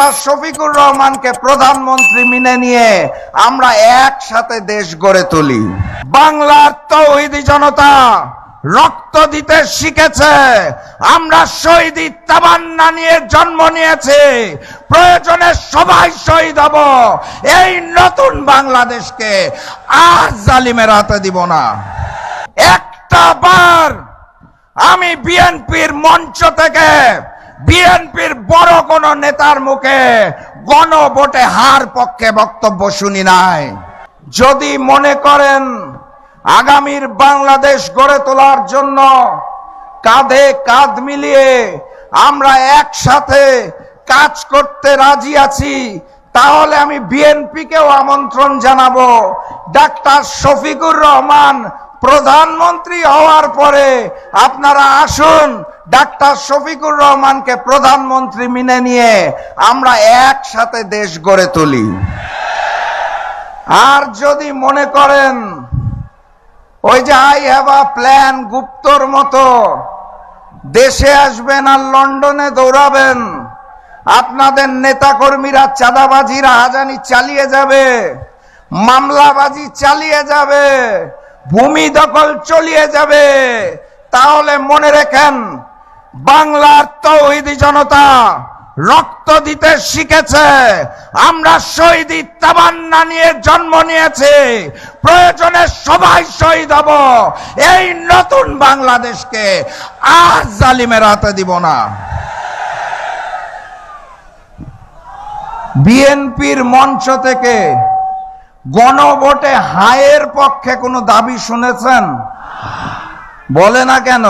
Doctor Shafiqur রহমানকে প্রধানমন্ত্রী মেনে নিয়ে আমরা একসাথে দেশ গড়ে তুলি। বাংলার তৌহিদি জনতা রক্ত দিতে শিখেছে। আমরা শহীদি তাবান্না নিয়ে জন্ম নিয়েছি। প্রয়োজনে সবাই শহীদ হব। এই নতুন বাংলাদেশকে আর জালিমের হাতে দিব না। একটা বার আমি বিএনপির মঞ্চ থেকে বিএনপির বড় কোন নেতার মুখে গণভোটে হার পক্ষে বক্তব্য শুনি নাই। যদি মনে করেন আগামীর বাংলাদেশ গড়ে তোলার জন্য কাঁধে কাঁধ মিলিয়ে আমরা একসাথে কাজ করতে রাজি আছি, তাহলে আমি বিএনপিকেও আমন্ত্রণ জানাব। ডাক্তার শফিকুর রহমান প্রধানমন্ত্রী হওয়ার পরে আপনারা আসুন, ডাক্তার শফিকুর রহমানকে প্রধানমন্ত্রী মেনে নিয়ে আমরা একসাথে দেশ গড়ে তুলি। আর যদি মনে করেন, ওই যে আই হ্যাভ আ প্ল্যান গুপ্তর মতো, দেশে আসবেন আর লন্ডনে দৌড়াবেন, আপনাদের নেতাকর্মীরা চাঁদাবাজি রাহাজানি চালিয়ে যাবে, মামলাবাজি চালিয়ে যাবে ভূমি দখল চলিয়ে যাবে। তাহলে মনে রেখেন, বাংলার তৌহিদি জনতা রক্ত দিতে শিখেছে। আমরা শহীদি তাবান্না নিয়ে জন্ম নিয়েছি। প্রয়োজনে সবাই শহীদ হব। এই নতুন বাংলাদেশকে আর জালিমের হাতে দিব না। বিএনপির মঞ্চ থেকে গণভোটে হায়ের পক্ষে কোনো দাবি শুনেছেন? বলে না কেন?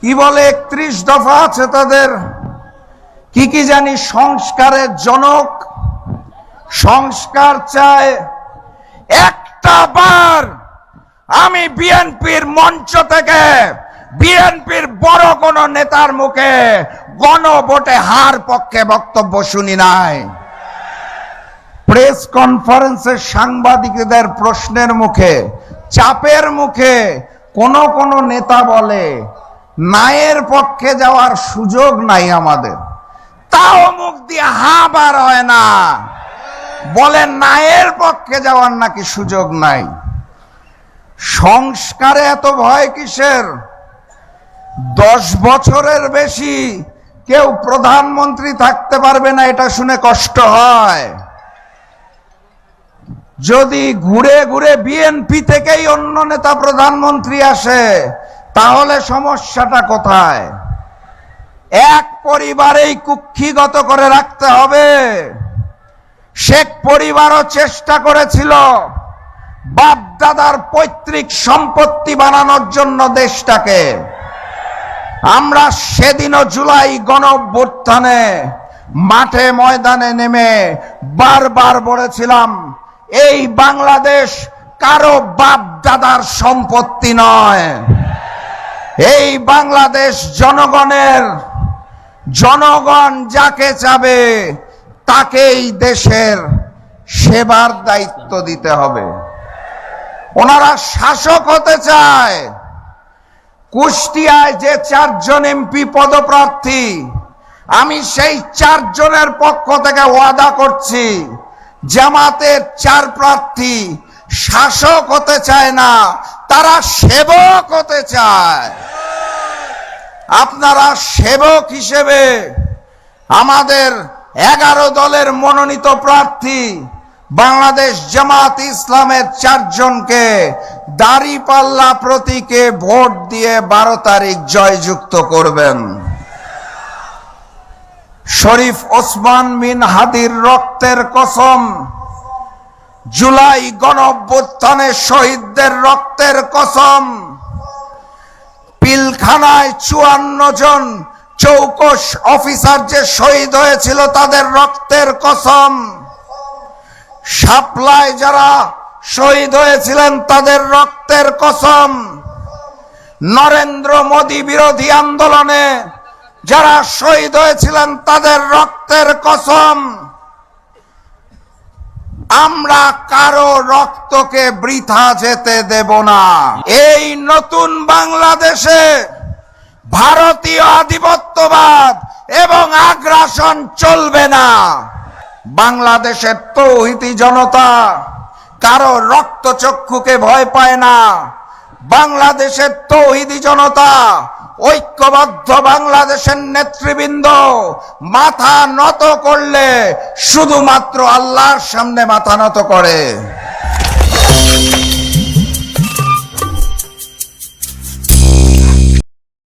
কি বলে একত্রিশ দফা আছে তাদের? কি কি জানি সংস্কারের জনক? সংস্কার চায় একটা বার আমি বিএনপির মঞ্চ থেকে বিএনপির বড় কোন নেতার মুখে গণভোটে হার পক্ষে বক্তব্য শুনি নাই। প্রেস কনফারেন্সে সাংবাদিকদের প্রশ্নের মুখে, চাপের মুখে কোন কোন নেতা বলে, নায়ের পক্ষে যাওয়ার সুযোগ নাই আমাদের। তাও মুখ দিয়ে হা বার হয় না। বলে, নায়ের পক্ষে যাওয়ার নাকি সুযোগ নাই? সংস্কারে এত ভয় কিসের? দশ বছরের বেশি কেউ প্রধানমন্ত্রী থাকতে পারবে না, এটা শুনে কষ্ট হয়। যদি ঘুরে ঘুরে বিএনপি থেকেই অন্য নেতা প্রধানমন্ত্রী আসে, তাহলে সমস্যাটা কোথায়? এক পরিবারেই কুক্ষিগত করে রাখতে হবে। শেখ পরিবারও চেষ্টা করেছিল বাপ দাদার পৈতৃক সম্পত্তি বানানোর জন্য দেশটাকে। আমরা সেদিনও জুলাই গণভ্যুত্থানে মাঠে ময়দানে নেমে বারবার বলেছিলাম এই বাংলাদেশ কারও বাপ দাদার সম্পত্তি নয়। এই বাংলাদেশ জনগণের, জনগণ যাকে চাবে তাকেই দেশের সেবার দায়িত্ব দিতে হবে। ওনারা শাসক হতে চায়। কুষ্টিয়ায় যে চারজন এমপি পদপ্রার্থী, আমি সেই চারজনের পক্ষ থেকে ওয়াদা করছি জামাতের চার প্রার্থী শাসক হতে চায় না, তারা সেবক হতে চায়। আপনারা সেবক হিসেবে আমাদের এগারো দলের মনোনীত প্রার্থী বাংলাদেশ জামাত ইসলামের চারজনকে দাড়িপাল্লা প্রতীকে ভোট দিয়ে বারো তারিখ জয়যুক্ত করবেন। শরীফ ওসমান বিন হাদির রক্তের কসম। জুলাই গণঅভ্যুত্থানে শহীদদের রক্তের কসম। পিলখানায় চুয়ান্ন জন চৌকস অফিসার যে শহীদ হয়েছিল তাদের রক্তের কসম। সাপ্লাই যারা শহীদ হয়েছিলেন তাদের রক্তের কসম। নরেন্দ্র মোদী বিরোধী আন্দোলনে যারা শহীদ হয়েছিলেন তাদের রক্তের কসম। আমরা কারও রক্তকে বৃথা যেতে দেব না। এই নতুন বাংলাদেশে ভারতীয় আধিপত্যবাদ এবং আগ্রাসন চলবে না। বাংলাদেশের তৌহিতি জনতা কারও রক্তচক্ষুকে ভয় পায় না। বাংলাদেশের তৌহিদি জনতা ঐক্যবদ্ধ বাংলাদেশের নেতৃবৃন্দ মাথা নত করলে শুধুমাত্র আল্লাহর সামনে মাথা নত করে।